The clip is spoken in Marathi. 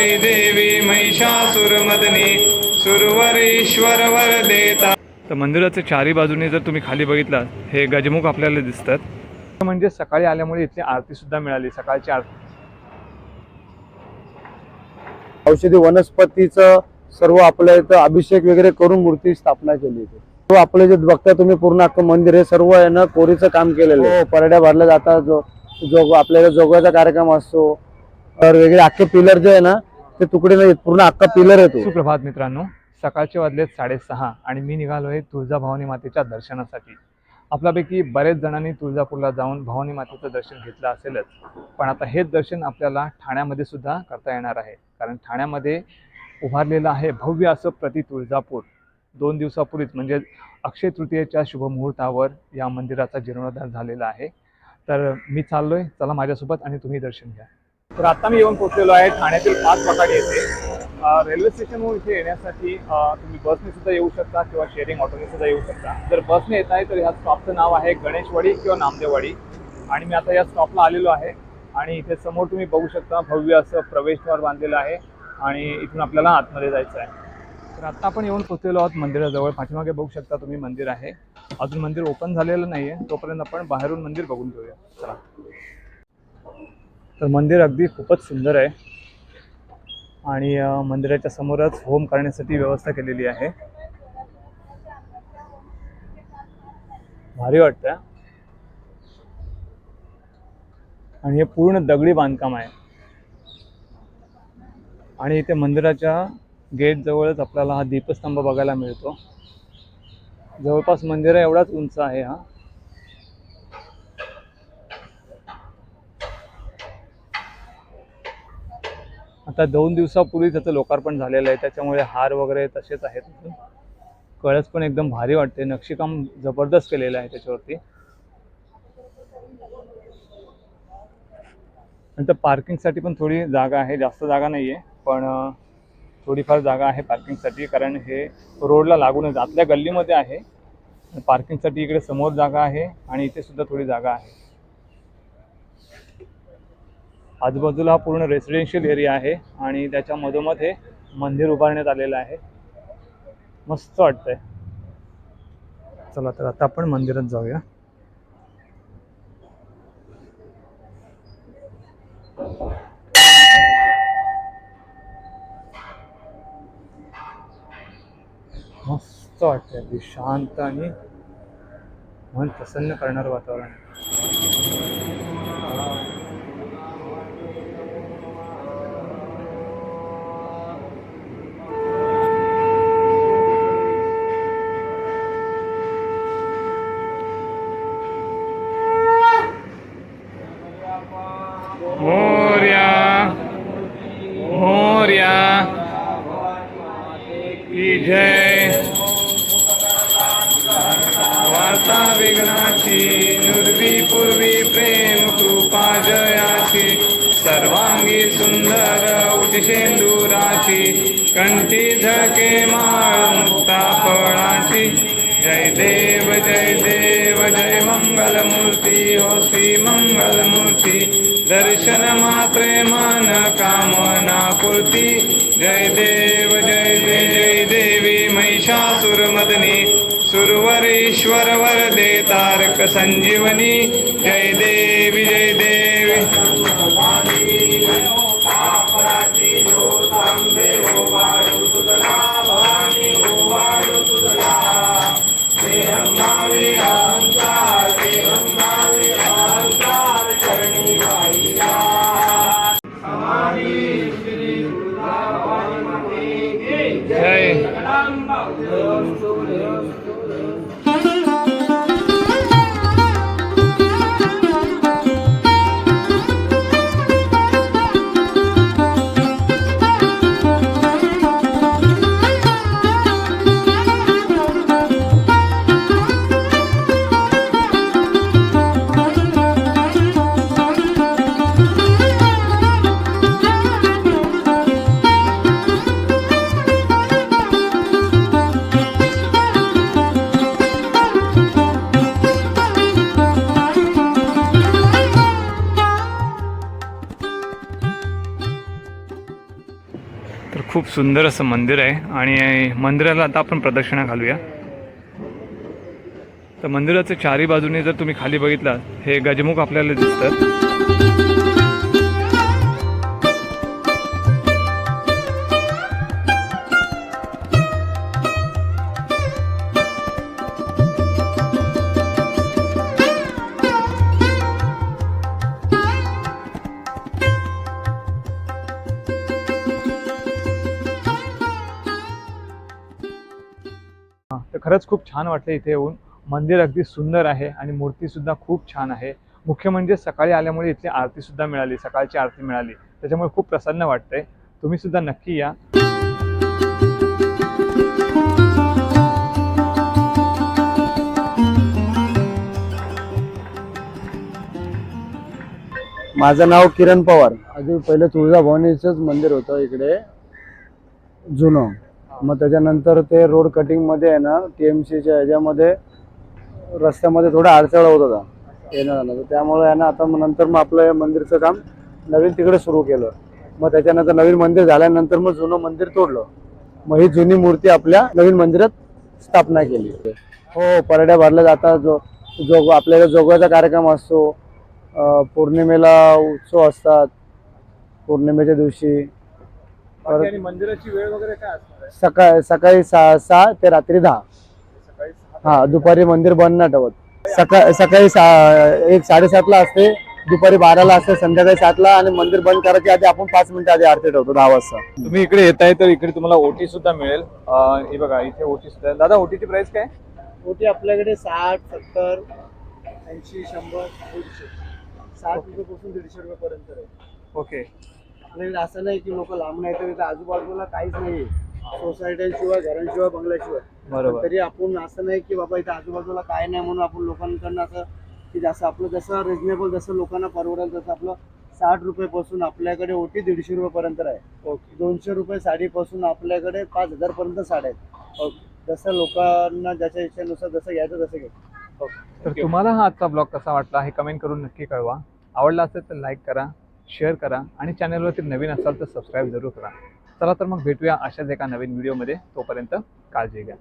जय देवी महिषासुरमदनी सुरवरेश्वर वर देता तर मंदिराच्या चारी बाजूने जर तुम्ही खाली बघितलात हे गजमुख आपल्याला दिसतात. म्हणजे सकाळी आल्यामुळे इथली आरती सुद्धा मिळाली सकाळची आरती. औषधी वनस्पतीचं सर्व आपल्या इथं अभिषेक वगैरे करून मूर्ती स्थापना केली इथे. तो आपलं जे बघता तुम्ही पूर्ण अख्खं मंदिर हे सर्व आहे ना कोरीचं काम केलेलं आहे. परड्या भरल्या जातात जो जोग आपल्याला जोगवाचा कार्यक्रम असतो तर वेगळे अख्खे पिलर जे आहे ना ते तुकडे नाही पूर्ण अख्खा पिलर येतो सुप्रभात मित्रांनो सकाळचे वाजलेत साडेसहा आणि मी निघालोय तुळजाभवानी मातेच्या दर्शनासाठी. आपल्यापैकी बरेच जणांनी तुळजापूरला जाऊन भवानी मातेचं दर्शन घेतलं असेलच. पण आता हेच दर्शन आपल्याला ठाण्यामध्ये सुद्धा करता येणार आहे. कारण ठाण्यामध्ये उभारलेलं आहे भव्य असं प्रति तुळजापूर. दोन दिवसापूर्वीच म्हणजे अक्षय तृतीयेच्या शुभमुहूर्तावर या मंदिराचा जीर्णोद्धार झालेला आहे. तर मी चाललोय. चला माझ्यासोबत आणि तुम्ही दर्शन घ्या. तर आता मी येऊन पोहोचलेलो आहे ठाण्यातील पाच वाटाडे येथे. रेल्वे स्टेशनवर इथे येण्यासाठी तुम्ही बसने सुद्धा येऊ शकता किंवा शेअरिंग ऑटोने सुद्धा येऊ शकता. जर बसने येत आहे तर ह्या स्टॉपचं नाव आहे गणेशवाडी किंवा नामदेवाडी आणि मी आता या स्टॉपला आलेलो आहे. आणि इथे समोर तुम्ही बघू शकता भव्य असं प्रवेशद्वार बांधलेलं आहे. आणि इथून आपल्याला आतमध्ये जायचं आहे. तर आता आपण येऊन पोहोचलेलो आहोत मंदिराजवळ. पाठीमागे बघू शकता तुम्ही मंदिर आहे. अजून मंदिर ओपन झालेलं नाही आहे तोपर्यंत आपण बाहेरून मंदिर बघून घेऊया. चला. तर मंदिर अगदी खूपच सुंदर आहे. आणि मंदिराच्या समोरच होम करण्यासाठी व्यवस्था केलेली आहे. भारी वाटतं आणि हे पूर्ण दगडी बांधकाम आहे. आणि इथे मंदिराच्या गेट जवळच आपल्याला हा दीपस्तंभ बघायला मिळतो. जवळपास मंदिर एवढाच उंच आहे हा. आता दोन दिवसापूर्वी त्याचं लोकार्पण झालेलं आहे त्याच्यामुळे हार वगैरे तसेच आहेत. कळस पण एकदम भारी वाटते नक्षीकाम जबरदस्त केलेलं आहे त्याच्यावरती. नंतर पार्किंगसाठी पण थोडी जागा आहे जास्त जागा नाही आहे पण थोडीफार जागा आहे पार्किंगसाठी कारण हे रोडला लागूनच आतल्या गल्लीमध्ये आहे. पार्किंगसाठी इकडे समोर जागा आहे आणि इथे सुद्धा थोडी जागा आहे. आजूबाजूला हा पूर्ण रेसिडेन्शियल एरिया आहे आणि त्याच्या मधोमध हे मंदिर उभारण्यात आलेलं आहे. मस्त वाटतंय. चला तर आता आपण मंदिरात जाऊया. मस्त वाटतंय. अगदी शांत आणि मन प्रसन्न करणारं वातावरण कंठी झके माळ मुक्ता फळाची जय देव जय देव जय मंगलमूर्ती हो श्री मंगलमूर्ती. दर्शन मात्रे मन कामना पूर्ती. जय देव जय जय जय देवी महिषासुरमदनी सुरवरेश्वर वरदे तारक संजीवनी. जय देवी जय देवी. Thank you. खूप सुंदर असं मंदिर आहे. आणि मंदिराला आता आपण प्रदक्षिणा घालूया. तर मंदिराच्या चारी बाजूने जर तुम्ही खाली बघितलात हे गजमुख आपल्याला दिसतात. तर खरंच खूप छान वाटलं इथे येऊन. मंदिर अगदी सुंदर आहे आणि मूर्ती सुद्धा खूप छान आहे. मुख्य म्हणजे सकाळी आल्यामुळे इथली आरती सुद्धा मिळाली सकाळची आरती मिळाली. त्याच्यामुळे खूप प्रसन्न वाटतंय. तुम्ही सुद्धा नक्की या. माझं नाव किरण पवार. आधी पहिलं तुळजाभवानीचंच मंदिर होतं इकडे. जुनं. मग त्याच्यानंतर ते रोड कटिंगमध्ये आहे ना टी एम सीच्या ह्याच्यामध्ये रस्त्यामध्ये थोडा अडचळा होत होता येणं जाणं. तर त्यामुळे आहे ना आता मग नंतर मग आपलं हे मंदिरचं काम नवीन तिकडे सुरू केलं. मग त्याच्यानंतर नवीन मंदिर झाल्यानंतर मग जुनं मंदिर तोडलं. मग ही जुनी मूर्ती आपल्या नवीन मंदिरात स्थापना केली. हो परड्या भरल्या जातात जो जो आपल्याला जोगव्याचा कार्यक्रम असतो पौर्णिमेला उत्सव असतात पौर्णिमेच्या दिवशी. आणि मंदिराची वेळ वगैरे काय असणार आहे? सकाळ सकाळी सहा सहा ते रात्री दहा. सकाळी सहा हा दुपारी मंदिर बंद नाही ठेवत. सकाळ सकाळी सहा एक साडेसातला असते दुपारी बाराला असते संध्याकाळी सातला आणि मंदिर बंद करायच्या आधी आपण पाच मिनिटं आधी आरती ठेवतो दहा वाजता. तुम्ही इकडे येताय तर इकडे तुम्हाला ओटी सुद्धा मिळेल. अं, हे बघा इथे ओटी सुद्धा आहे. दादा ओटीची प्राइस काय? ओटी आपल्याकडे साठ सत्तर ऐंशी शंभर दीडशे. साठ रुपयापासून दीडशे रुपयापर्यंत आहे ओके. आपल्याकडे असं नाही की लोक लांब नाही तर इथं आजूबाजूला काहीच नाही सोसायट्यांशिवाय घरांशिवाय बंगल्याशिवाय. बरोबर. तरी आपण असं नाही की बाबा इथं आजूबाजूला काय नाही म्हणून आपण लोकांकडनं असं की जसं आपलं जसं रिजनेबल जसं लोकांना परवडेल तसं आपलं साठ रुपयापासून आपल्याकडे ओटी दीडशे रुपयापर्यंत आहे ओके. दोनशे रुपये साडीपासून आपल्याकडे पाच हजार पर्यंत साड्या आहेत. जसं लोकांना ज्याच्या इच्छेनुसार जसं घ्यायचं तसं घ्यायचं तर तुम्हाला हा आजचा ब्लॉग कसा वाटला हे कमेंट करून नक्की कळवा. आवडला असेल तर लाईक करा. शेअर करा आणि चॅनलवरती नवीन असाल तर सबस्क्राईब जरूर करा. चला तर मग भेटूया अशाच एका नवीन व्हिडिओमध्ये तोपर्यंत काळजी घ्या.